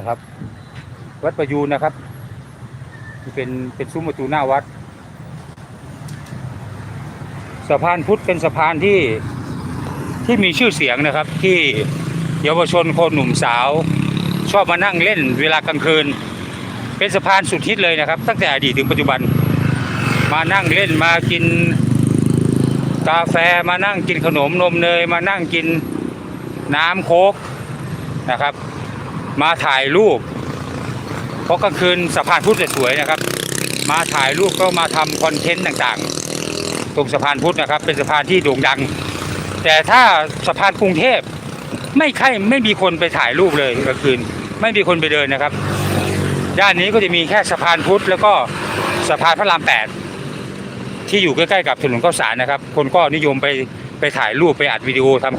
นะครับ วัดประยูนนะครับเป็นเป็นซุ้มประตูหน้าวัด สะพานพุทธเป็นสะพานที่ที่มีชื่อเสียงนะครับ ที่เยาวชนคนหนุ่มสาว ชอบมานั่งเล่นเวลากลางคืน เป็นสะพานสุดฮิตเลยนะครับ ตั้งแต่อดีตถึงปัจจุบัน มานั่งเล่นมากินกาแฟมานั่งกินขนมนมเนยมานั่งกินน้ำโคกนะครับ มาถ่ายรูป เพราะกลางคืนสะพานพุทธสวยๆนะครับ มาถ่ายรูปก็มาทำคอนเทนต์ต่างๆ ตรงสะพานพุทธนะครับ เป็นสะพานที่โด่งดัง แต่ถ้าสะพานกรุงเทพไม่ใช่ไม่มีคนไปถ่ายรูปเลยกลางคืน ไม่มีคนไปเดินนะครับ ด้านนี้ก็จะมีแค่สะพานพุทธแล้วก็สะพานพระรามแปดที่อยู่ใกล้ๆกับถนนข้าวสารนะครับ คนก็นิยมไปไปถ่ายรูปไปอัดวิดีโอทำ